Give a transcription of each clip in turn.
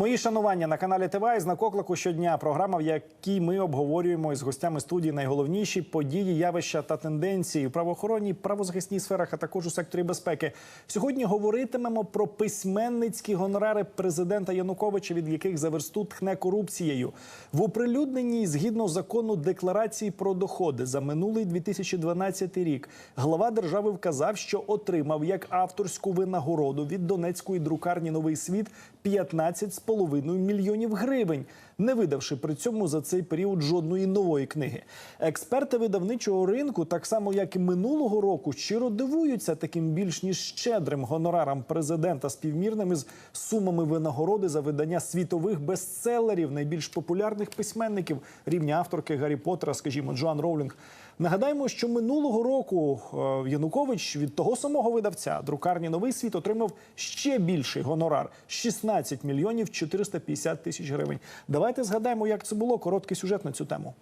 Мої шанування на каналі ТВ із на коклику щодня. Програма, в якій ми обговорюємо із гостями студії найголовніші події, явища та тенденції у правоохоронній, правозахисній сферах, а також у секторі безпеки. Сьогодні говоритимемо про письменницькі гонорари президента Януковича, від яких за версту тхне корупцією. В оприлюдненій згідно закону декларації про доходи за минулий 2012 рік глава держави вказав, що отримав як авторську винагороду від Донецької друкарні Новий світ 15,5 мільйонів гривень, не видавши при цьому за цей період жодної нової книги. Експерти видавничого ринку, так само як і минулого року, щиро дивуються таким більш ніж щедрим гонорарам президента співмірними з сумами винагороди за видання світових бестселерів найбільш популярних письменників рівня авторки Гаррі Поттера, скажімо, Джоан Роулінг. Нагадаємо, що минулого року е, Янукович від того самого видавця друкарні новий світ отримав ще більший гонорар 16 мільйонів 450 тисяч гривень. Давайте згадаємо, як це було. Короткий сюжет на цю тему.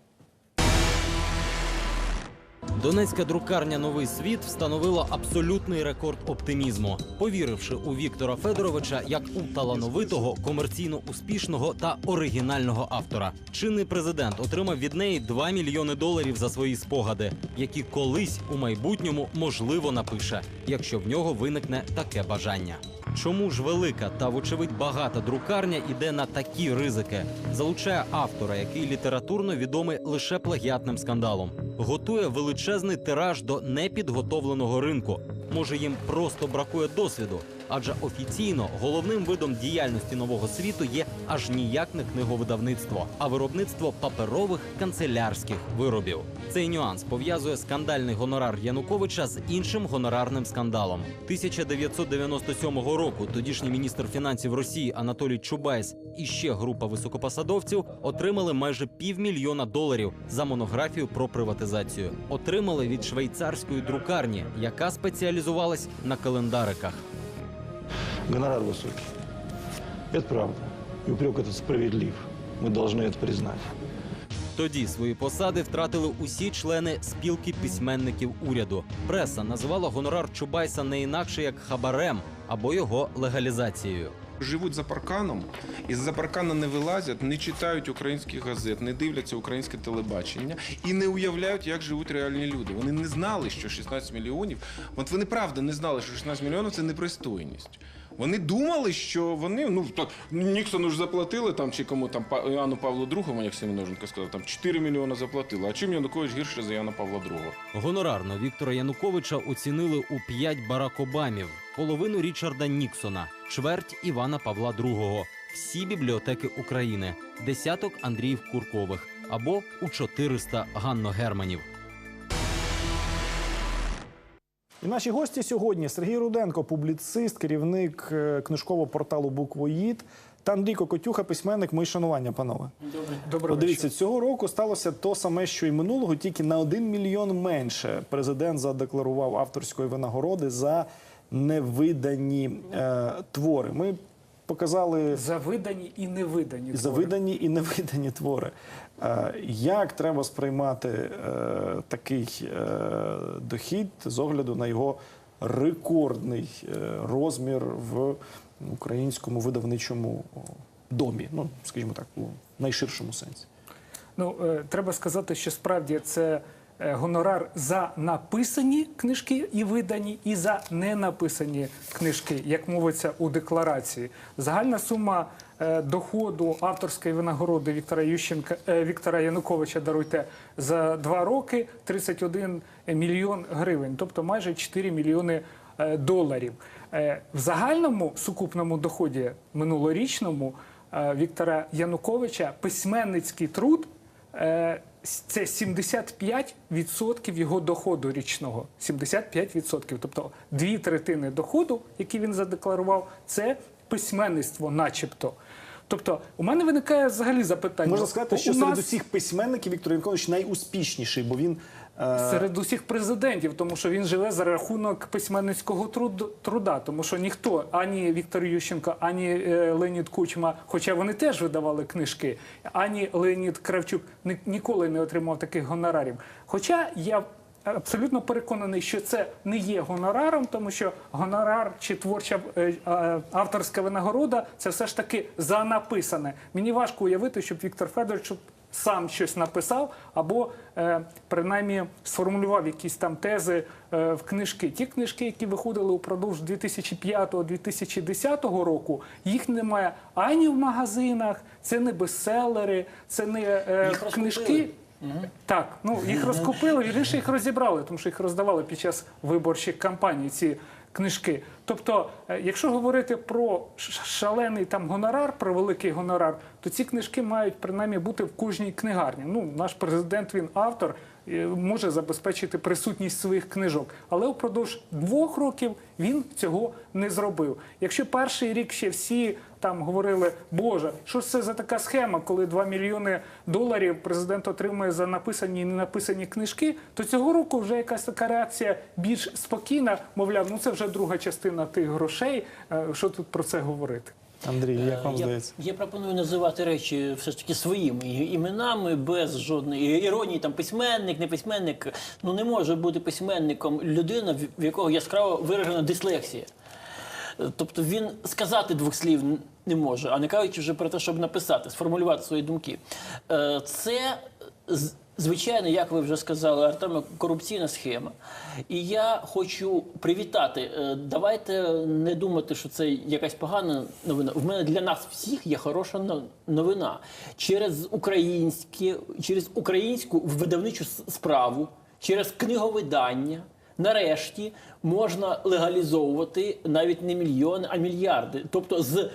Донецька друкарня Новий світ встановила абсолютний рекорд оптимізму, повіривши у Віктора Федоровича як у талановитого, комерційно успішного та оригінального автора. Чинний президент отримав від неї 2 мільйони доларів за свої спогади, які колись у майбутньому можливо напише, якщо в нього виникне таке бажання. Чому ж велика та, вочевидь, багата друкарня іде на такі ризики? Залучає автора, який літературно відомий лише плагіатним скандалом, готує величезний тираж до непідготовленого ринку. Може, їм просто бракує досвіду, адже офіційно головним видом діяльності нового світу є аж ніяк не книговидавництво, а виробництво паперових канцелярських виробів. Цей нюанс пов'язує скандальний гонорар Януковича з іншим гонорарним скандалом. 1997 року тодішній міністр фінансів Росії Анатолій Чубайс і ще група високопосадовців отримали майже півмільйона доларів за монографію про приватизацію. Отримали від швейцарської друкарні, яка спеціалізувалась на календариках. Гонорар высокий. Это правда. И упрек этот справедлив. Мы должны это признать. Тоді свої посади втратили усі члени спілки письменників уряду. Преса називала гонорар Чубайса не інакше як хабарем або його легалізацією. Живуть за парканом, і з-за паркана не вилазять, не читають українських газет, не дивляться українське телебачення і не уявляють, як живуть реальні люди. Вони не знали, що 16 мільйонів. От вони правда не знали, що 16 мільйонів це непристойність. Вони думали, що вони ну так Ніксону ж заплатили там чи кому там Іоанну Павлу II, як Семеноженко сказав, там 4 мільйони заплатили. А чим Янукович гірше за Іоанна Павла II? Гонорарно Віктора Януковича оцінили у п'ять Барак Обамів, половину Річарда Ніксона, чверть Івана Павла II, всі бібліотеки України, десяток Андріїв Куркових або у 400 Ганно Германів. І наші гості сьогодні Сергій Руденко, публіцист, керівник е, книжкового порталу Буквоїд, та Андрій Кокотюха, письменник. Мої шанування, панове. Добре, дивіться, цього року сталося то саме, що і минулого, тільки на один мільйон менше. Президент задекларував авторської винагороди за невидані е, твори. Ми показали за видані і невидані. за твори. і невидані твори. Е, Як треба сприймати е, такий е, дохід з огляду на його рекордний розмір в українському видавничому домі? Ну, скажімо так, у найширшому сенсі. Ну треба сказати, що справді це гонорар за написані книжки і видані, і за ненаписані книжки, як мовиться у декларації. Загальна сума е, доходу авторської винагороди Віктора Ющенка е, Віктора Януковича даруйте за два роки 31 мільйон гривень, тобто майже 4 мільйони е, доларів. Е, В загальному сукупному доході минулорічному е, Віктора Януковича письменницький труд е, це 75% його доходу річного. 75%. Тобто дві третини доходу, які він задекларував, це письменництво, начебто. Тобто, у мене виникає взагалі запитання. Можна сказати, У що серед нас- усіх письменників Віктор Янкович найуспішніший, бо він серед усіх президентів, тому що він живе за рахунок письменницького труд- труда, тому що ніхто, ані Віктор Ющенко, ані е, Леонід Кучма, хоча вони теж видавали книжки, ані Леонід Кравчук ні- ніколи не отримав таких гонорарів. Хоча я абсолютно переконаний, що це не є гонораром, тому що гонорар чи творча е, е, авторська винагорода це все ж таки за написане. Мені важко уявити, щоб Віктор Федорович сам щось написав або е, принаймні сформулював якісь там тези е, в книжки. Ті книжки, які виходили упродовж 2005-2010 року, їх немає ані в магазинах, це не бестселери, це не е, книжки. розкупили. Так, ну їх розкупили, вірніше їх розібрали, тому що їх роздавали під час виборчих кампаній. Ці книжки. Тобто, е, якщо говорити про шалений там гонорар, про великий гонорар, то ці книжки мають принаймні бути в кожній книгарні. Ну, наш президент, він автор, може забезпечити присутність своїх книжок, але упродовж двох років він цього не зробив. Якщо перший рік ще всі там говорили, Боже, що ж це за така схема, коли 2 мільйони доларів президент отримує за написані і не написані книжки, то цього року вже якась така реакція більш спокійна. Мовляв, ну це вже друга частина тих грошей. Е, Що тут про це говорити? Андрій, як вам я, здається? я пропоную називати речі все ж таки своїми іменами, без жодної іронії. Там письменник, не письменник. Ну не може бути письменником людина, в- якого яскраво виражена дислексія. Е, Тобто він сказати двох слів не може, а не кажучи вже про те, щоб написати, сформулювати свої думки. Е, Це звичайно, як ви вже сказали, Артеме, корупційна схема. І я хочу привітати. е, Давайте не думати, що це якась погана новина. В мене для нас всіх є хороша новина. Через українське, через українську видавничу справу, через книговидання. Нарешті можна легалізовувати навіть не мільйони, а мільярди. Тобто з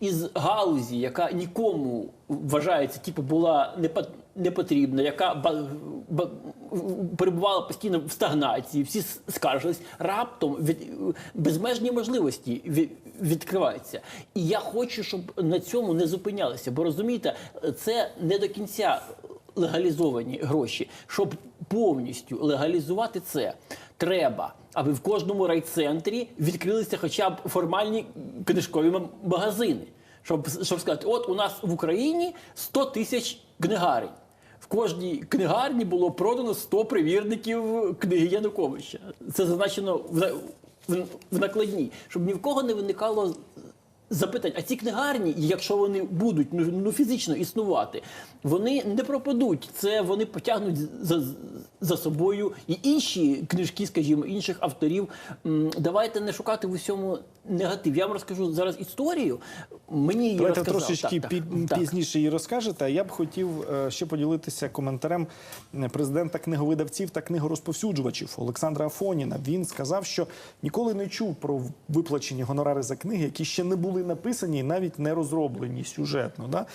із галузі, яка нікому вважається, типу, була не не потрібна, яка перебувала постійно в стагнації, всі скаржились, раптом від, безмежні можливості від, відкриваються. І я хочу, щоб на цьому не зупинялися. Бо розумієте, це не до кінця легалізовані гроші. Щоб повністю легалізувати це, треба, аби в кожному райцентрі відкрилися хоча б формальні книжкові магазини. Щоб, щоб сказати, от у нас в Україні 100 тисяч книгарень. В кожній книгарні було продано 100 примірників книги Януковича. Це зазначено в, в, в накладній, щоб ні в кого не виникало запитань. А ці книгарні, якщо вони будуть ну, ну, фізично існувати, вони не пропадуть. Це вони потягнуть за, за собою і інші книжки, скажімо, інших авторів. Давайте не шукати в усьому негатив. Я вам розкажу зараз історію. Мені її Давайте розказав. трошечки Так, так, так. пізніше її розкажете. А я б хотів е, ще поділитися коментарем е, президента книговидавців та книгорозповсюджувачів Олександра Афоніна. Він сказав, що ніколи не чув про виплачені гонорари за книги, які ще не були написані і навіть не розроблені сюжетно. Да?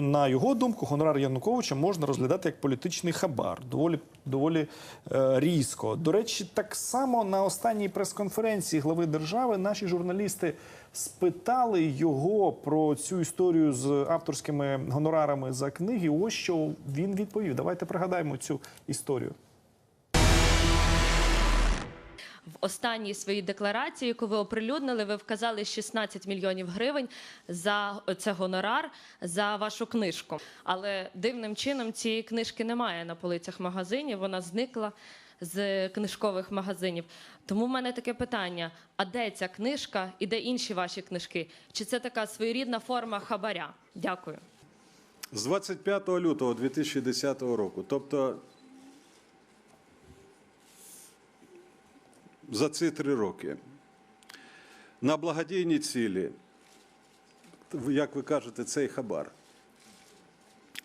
На його думку, гонорар Януковича можна розглядати як політичний хабар, доволі доволі е, різко. До речі, так само на останній прес-конференції глави держави наші журналісти спитали його про цю історію з авторськими гонорарами за книги. Ось що він відповів. Давайте пригадаємо цю історію. В останній своїй декларації, яку ви оприлюднили, ви вказали 16 мільйонів гривень за це гонорар за вашу книжку. Але дивним чином цієї книжки немає на полицях магазинів. Вона зникла з книжкових магазинів. Тому в мене таке питання: а де ця книжка і де інші ваші книжки? Чи це така своєрідна форма хабаря? Дякую. З 25 лютого 2010 року, тобто за ці три роки, на благодійні цілі, як ви кажете, цей хабар,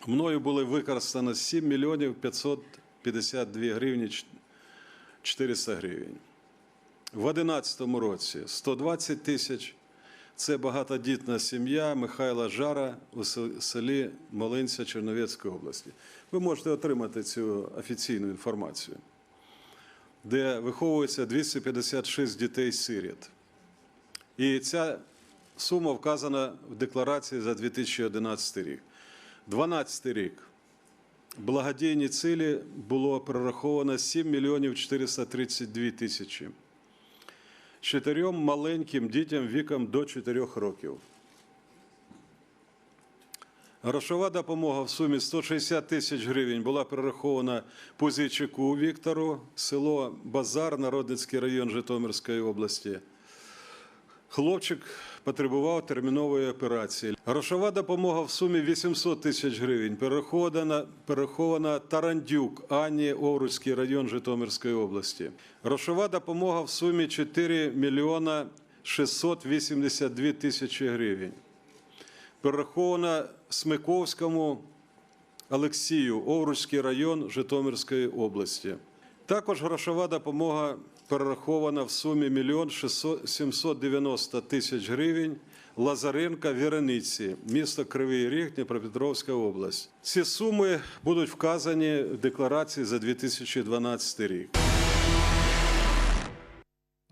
мною були використано 7 мільйонів 552 гривні 400 гривень. В 2011 році 120 тисяч. Це багатодітна сім'я Михайла Жара у селі Молинця Черновецької області. Ви можете отримати цю офіційну інформацію, де виховується 256 дітей-сиріт. І ця сума вказана в декларації за 2011 рік. 2012 рік благодійні цілі було прораховано 7 мільйонів 432 тисячі чотирьом маленьким дітям віком до 4 років. Грошова допомога в сумі 160 тисяч гривень була перерахована Пузійчуку Віктору, село Базар, Народницький район Житомирської області. Хлопчик потребував термінової операції. Грошова допомога в сумі 800 тисяч гривень перерахована, перерахована Тарандюк Анні, Овруцький район Житомирської області. Грошова допомога в сумі 4 мільйона 682 тисячі гривень. Перерахована Смиковському Олексію, Овруцький район Житомирської області. Також грошова допомога перерахована в сумі 1 790 тисяч гривень Лазаренка Вірениці, місто Кривий Ріг, Дніпропетровська область. Ці суми будуть вказані в декларації за 2012 рік.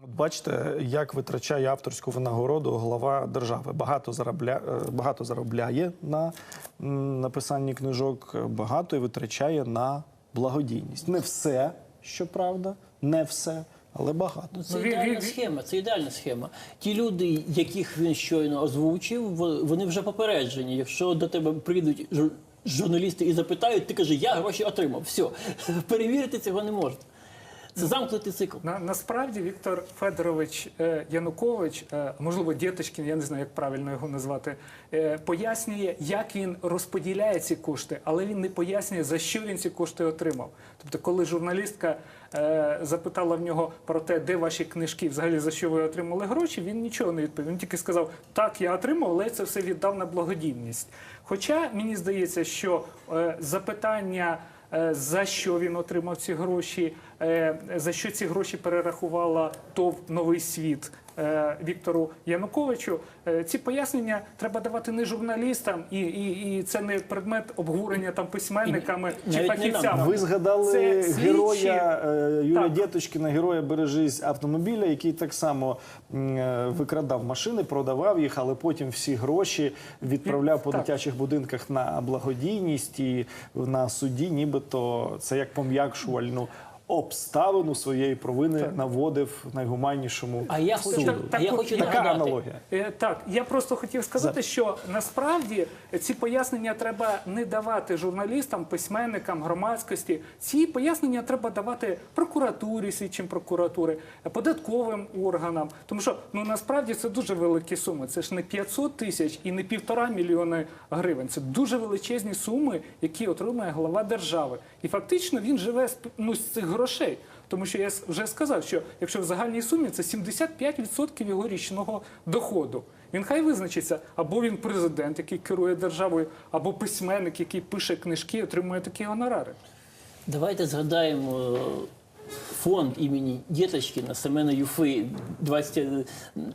От Бачите, як витрачає авторську винагороду глава держави. Багато заробля... е, багато заробляє на написанні книжок, багато і витрачає на благодійність. Не все, щоправда, не все, але багато. Ну, це Ну, ідеальна схема. Це ідеальна схема. Ті люди, яких він щойно озвучив, вони вже попереджені. Якщо до тебе прийдуть журналісти і запитають, ти кажи, я гроші отримав. Все, перевірити цього не можна. Це замкнутий цикл. На, насправді Віктор Федорович е, Янукович, е, можливо, Дєточкін, я не знаю, як правильно його назвати, е, пояснює, як він розподіляє ці кошти, але він не пояснює, за що він ці кошти отримав. Тобто, коли журналістка е, запитала в нього про те, де ваші книжки, взагалі за що ви отримали гроші, він нічого не відповів. Він тільки сказав, так, я отримав, але це все віддав на благодійність. Хоча мені здається, що е, запитання. Е, За що він отримав ці гроші? е, За що ці гроші перерахувала ТОВ Новий світ Віктору Януковичу? Е, Ці пояснення треба давати не журналістам, і, і, і це не предмет обговорення там письменниками І чи фахівцями. Ви згадали Це героя е, Юрія Так. Дєточкіна, героя бережись автомобіля, який так само е, викрадав машини, продавав їх, але потім всі гроші відправляв по Так. дитячих будинках на благодійність і на суді, нібито це як пом'якшувальну обставину своєї провини наводив найгуманнішому А я суду. хочу, Так а я хочу Така нагадати. аналогія. Е, Так, я просто хотів сказати, що насправді ці пояснення треба не давати журналістам, письменникам, громадськості. Ці пояснення треба давати прокуратурі, слідчим прокуратури, податковим органам. Тому що ну насправді це дуже великі суми. Це ж не 500 тисяч і не півтора мільйони гривень. Це дуже величезні суми, які отримує глава держави. І фактично він живе з ну, з цих грошей. Тому що я вже сказав, що якщо в загальній сумі це 75% його річного доходу. Він хай визначиться, або він президент, який керує державою, або письменник, який пише книжки, і отримує такі гонорари. Давайте згадаємо фонд імені Дєточкіна Семена Юфи 20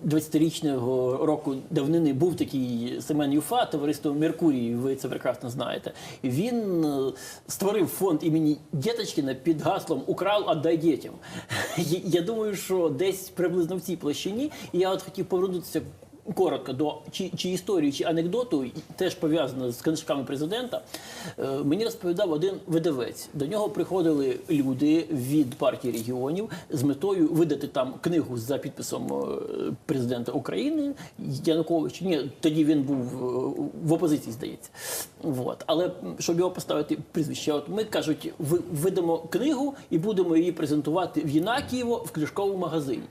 20-річного року давнини був такий Семен Юфа, товариство Меркурій, ви це прекрасно знаєте. Він е, створив фонд імені Дєточкіна під гаслом Украл, отдай дітям. Я думаю, що десь приблизно в цій площині. І я от хотів повернутися коротко до чи, чи історії, чи анекдоту, теж пов'язано з книжками президента. Е, мені розповідав один видавець. До нього приходили люди від партії регіонів з метою видати там книгу за підписом е, президента України Януковича. Ні, тоді він був е, в опозиції, здається. Вот. Але щоб його поставити прізвище, от ми кажуть, ви- видамо книгу і будемо її презентувати в Єнакієво в книжковому магазині.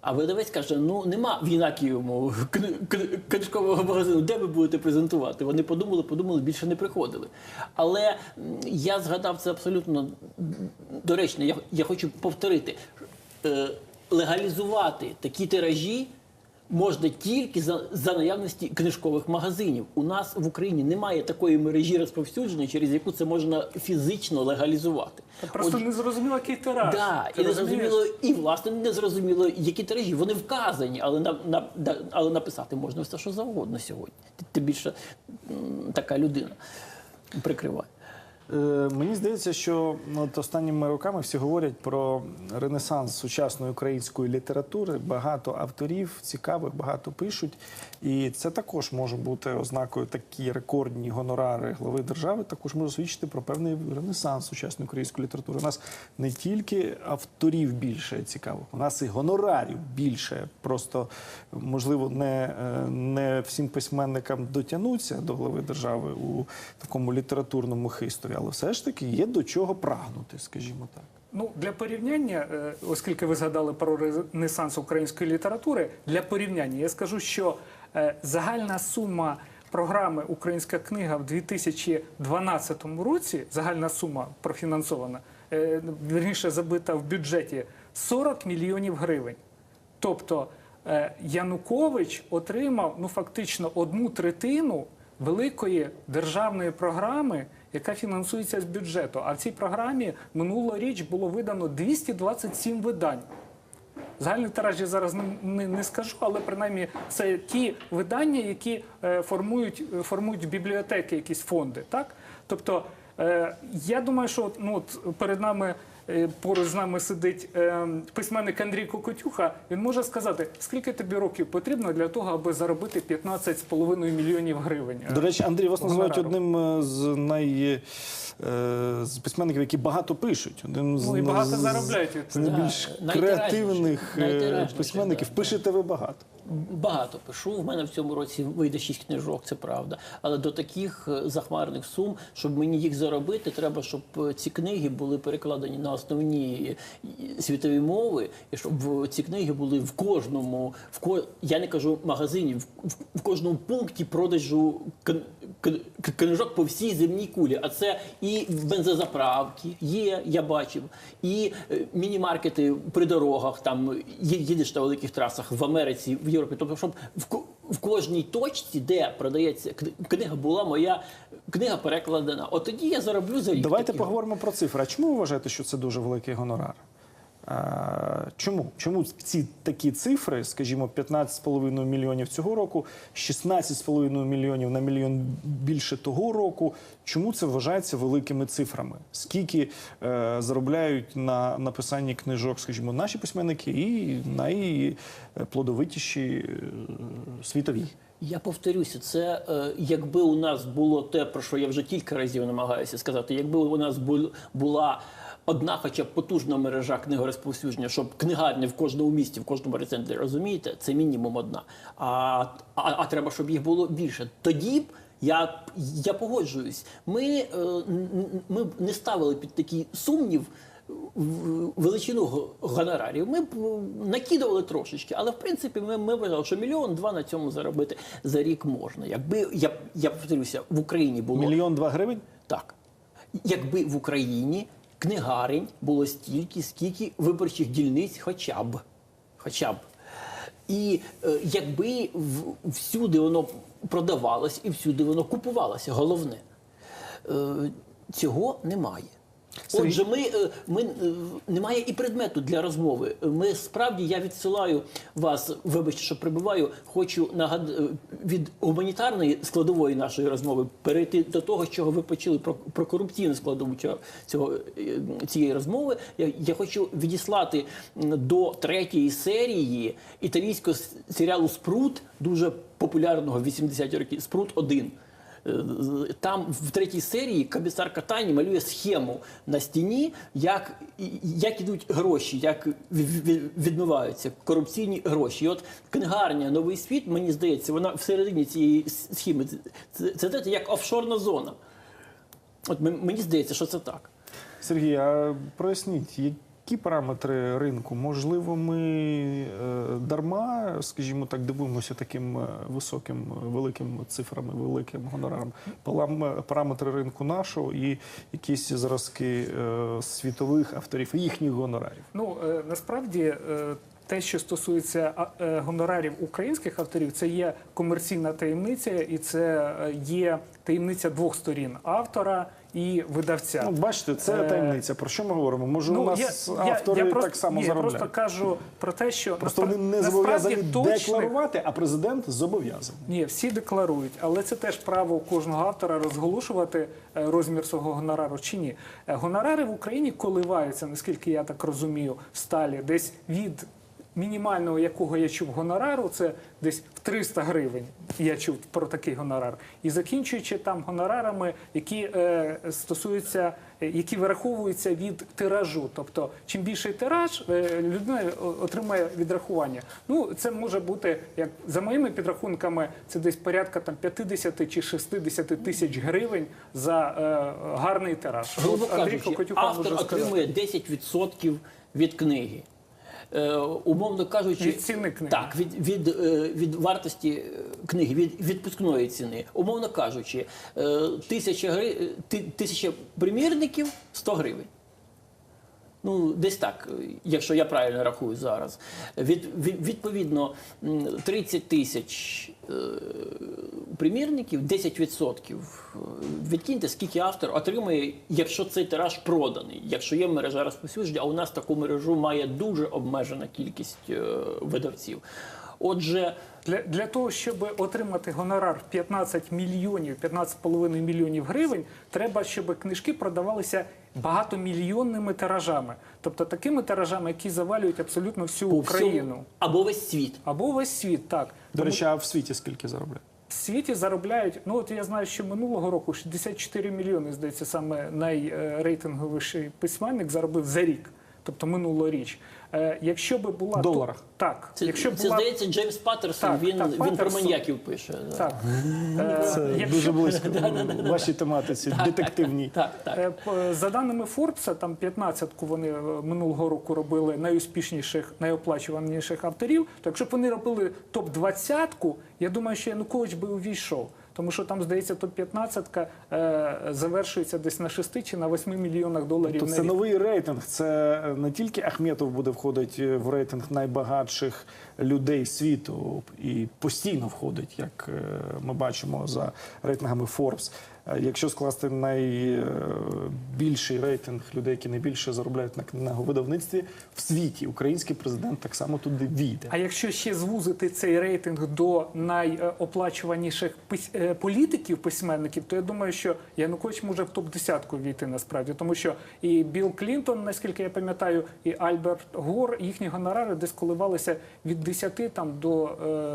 А видавець каже: ну нема в Єнакієвому кни- кни- книжкового магазину, де ви будете презентувати. Вони подумали, подумали, більше не приходили. Але я згадав це абсолютно доречно. Я, я хочу повторити: Е, легалізувати такі тиражі. Можна тільки за, за наявності книжкових магазинів. У нас в Україні немає такої мережі розповсюдження, через яку це можна фізично легалізувати. Просто От- не зрозуміло, який тираж. Да, Ти і не зрозуміло, і власне не зрозуміло, які тиражі. Вони вказані, але на, на але написати можна все, що завгодно сьогодні. Ти більше така людина прикриває. Е, Мені здається, що от останніми роками всі говорять про ренесанс сучасної української літератури. Багато авторів цікавих, багато пишуть. І це також може бути ознакою такі рекордні гонорари глави держави. Також може свідчити про певний ренесанс сучасної української літератури. У нас не тільки авторів більше цікавих, у нас і гонорарів більше. Просто можливо не, е, не всім письменникам дотягнуться до глави держави у такому літературному хистові, але все ж таки є до чого прагнути, скажімо так. Ну, для порівняння, е, оскільки ви згадали про ренесанс української літератури, для порівняння я скажу, що е, загальна сума програми Українська книга в 2012 році, загальна сума профінансована, е, вірніше забита в бюджеті 40 мільйонів гривень. Тобто Янукович отримав ну фактично одну третину великої державної програми, яка фінансується з бюджету. А в цій програмі минулоріч було видано 227 видань. Загальний тираж я зараз не, скажу, але принаймні це ті видання, які е, формують, е, формують бібліотеки, якісь фонди. Так? Тобто, я думаю, що ну, от перед нами. е, Поруч з нами сидить е, письменник Андрій Кокотюха. Він може сказати, скільки тобі років потрібно для того, аби заробити 15,5 мільйонів гривень. До речі, Андрій вас називають одним е, з най е, з письменників, які багато пишуть. Один з, Ну, і багато з- заробляють. з найбільш Да, креативних е, письменників. да. Пишете ви багато. Багато пишу. В мене в цьому році вийде шість книжок, це правда. Але до таких е, захмарних сум, щоб мені їх заробити, треба, щоб е, ці книги були перекладені на основні е, світові мови, і щоб ці книги були в кожному, в ко... я не кажу магазині, в, в, кожному пункті продажу кн- кн- к- книжок по всій земній кулі. А це і бензозаправки є, я бачив, і е, міні-маркети при дорогах, там їдеш на великих трасах в Америці, в Європі. Тобто, щоб в, в кожній точці, де продається книга, була моя книга перекладена. От тоді я зароблю за рік. Давайте такі поговоримо про цифри. А чому ви вважаєте, що це дуже великий гонорар? Чому? Чому ці такі цифри, скажімо, 15,5 мільйонів цього року, 16,5 мільйонів на мільйон більше того року? Чому це вважається великими цифрами? Скільки е, заробляють на написанні книжок, скажімо, наші письменники і найплодовитіші е, світові? Я повторюся, це е, якби у нас було те, про що я вже кілька разів намагаюся сказати, якби у нас бу- була одна, хоча б потужна мережа книгорозповсюдження, щоб книгарні в кожному місті, в кожному рецентрі, розумієте, це мінімум одна. А, а, а треба, щоб їх було більше. Тоді б я, я погоджуюсь. Ми, е, ми не ставили під такий сумнів величину г- гонорарів. Ми б е, накидували трошечки, але в принципі ми, ми вважали, що мільйон два на цьому заробити за рік можна. Якби я, я повторюся, в Україні було Мільйон два гривень? так. Якби в Україні книгарень було стільки, скільки виборчих дільниць хоча б. Хоча б. І е, якби всюди воно продавалось і всюди воно купувалося, головне. Е, цього немає. Отже, ми, е, ми е, немає і предмету для розмови. Ми справді я відсилаю вас, вибачте, що прибуваю. Хочу нагад... е, від гуманітарної складової нашої розмови перейти до того, з чого ви почали про, про корупційну складову цього, цієї розмови. Я, я хочу відіслати до третьої серії італійського серіалу Спрут, дуже популярного в 80-ті роки. Спрут 1 Е, з- Там в третій серії комісар Катані малює схему на стіні, як, як ідуть гроші, як ві- ві- відмиваються корупційні гроші. І от книгарня Новий світ, мені здається, вона всередині цієї схеми. Це, це, це як офшорна зона. От мені здається, що це так. Сергій, а проясніть, які параметри ринку? Можливо, ми е, дарма, скажімо так, дивуємося таким е, високим, е, великим цифрами, великим гонораром. Палам- Параметри ринку нашого і якісь зразки е, світових авторів їхніх гонорарів. Ну е, насправді. е, Те, що стосується е, гонорарів українських авторів, це є комерційна таємниця, і це е, є таємниця двох сторін автора і видавця. Ну, бачите, це Е, таємниця. Про що ми говоримо? Може, у нас Ну, я, автори я, я просто, так само ні, заробляють. Я просто кажу про те, що Просто вони не зобов'язані точних- декларувати, а президент зобов'язаний. Ні, всі декларують, але це теж право кожного автора розголошувати е, розмір свого гонорару чи ні. Е, Гонорари в Україні коливаються, наскільки я так розумію, в сталі десь від. Мінімального, якого я чув гонорару, це десь в 300 гривень. Я чув про такий гонорар. І закінчуючи там гонорарами, які е, стосуються, е, які вираховуються від тиражу. Тобто, чим більший тираж, е, людина о- отримає відрахування. Ну, це може бути, як за моїми підрахунками, це десь порядка там 50 чи 60 тисяч гривень за е, гарний тираж. Грубо кажучи, автор отримує 10% від книги. Е, умовно кажучи, Від ціни книги. Так, від, від, е, від вартості е, книги, від відпускної ціни. Умовно кажучи, е, тисяча, гри, ти- тисяча примірників 100 гривень. Ну, десь так, якщо я правильно рахую зараз. Від, від, відповідно, 30 тисяч е, примірників, 10% е, відкиньте, скільки автор отримує, якщо цей тираж проданий, якщо є мережа розповсюдження, а у нас таку мережу має дуже обмежена кількість е, видавців. Отже, Для, для того, щоб отримати гонорар 15 мільйонів, 15,5 мільйонів гривень, треба, щоб книжки продавалися багатомільйонними тиражами. Тобто такими тиражами, які завалюють абсолютно всю по Україну. всьому, або весь світ. Або весь світ, так. До Тому речі, а в світі скільки заробляють? в світі заробляють, ну от я знаю, що минулого року 64 мільйони, здається, саме найрейтинговіший письменник заробив за рік. Тобто минулоріч. Е, якщо би була доларах? так, Це, якщо б це була здається, Джеймс Паттерсон, Так, він, так, він про Паттерсон. маньяків пише. да. так, е, Це якщо дуже близько в вашій тематиці, детективній. Так, так. Е, За даними Форбса, там 15-ку вони минулого року робили найуспішніших, найоплачуваніших авторів. То якщо б вони робили топ-20, я думаю, що Янукович би увійшов. Тому що там, здається, топ-15 е, завершується десь на 6 чи на 8 мільйонах доларів То на це рік. новий рейтинг. Це не тільки Ахметов буде входити в рейтинг найбагатших людей світу і постійно входить, як е, ми бачимо за рейтингами Forbes. Е, Якщо скласти найбільший рейтинг людей, які найбільше заробляють на книговидавництві в світі, український президент так само туди війде. А якщо ще звузити цей рейтинг до найоплачуваніших е, політиків, письменників, то я думаю, що Янукович може в топ-10 війти насправді, тому що і Білл Клінтон, наскільки я пам'ятаю, і Альберт Гор, їхні гонорари десь коливалися від 10 там до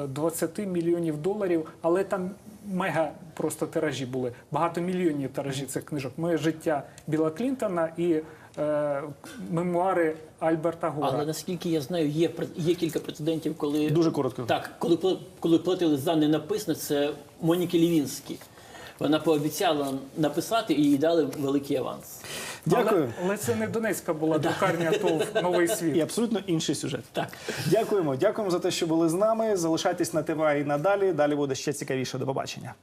е, 20 мільйонів доларів, але там мега просто тиражі були, багатомільйонні тиражі цих книжок. Моє життя Біла Клінтона і е, мемуари Альберта Гора. Але наскільки я знаю, є, пр- є кілька прецедентів, коли Дуже коротко. Так, коли, коли платили за ненаписане, це Моніки Лівінські. Вона пообіцяла написати і їй дали великий аванс. Дякую. Але, але це не Донецька була друкарня ТОВ Новий світ. І абсолютно інший сюжет. Так. Дякуємо. Дякуємо за те, що були з нами. Залишайтесь на ТВ і надалі. Далі буде ще цікавіше. До побачення.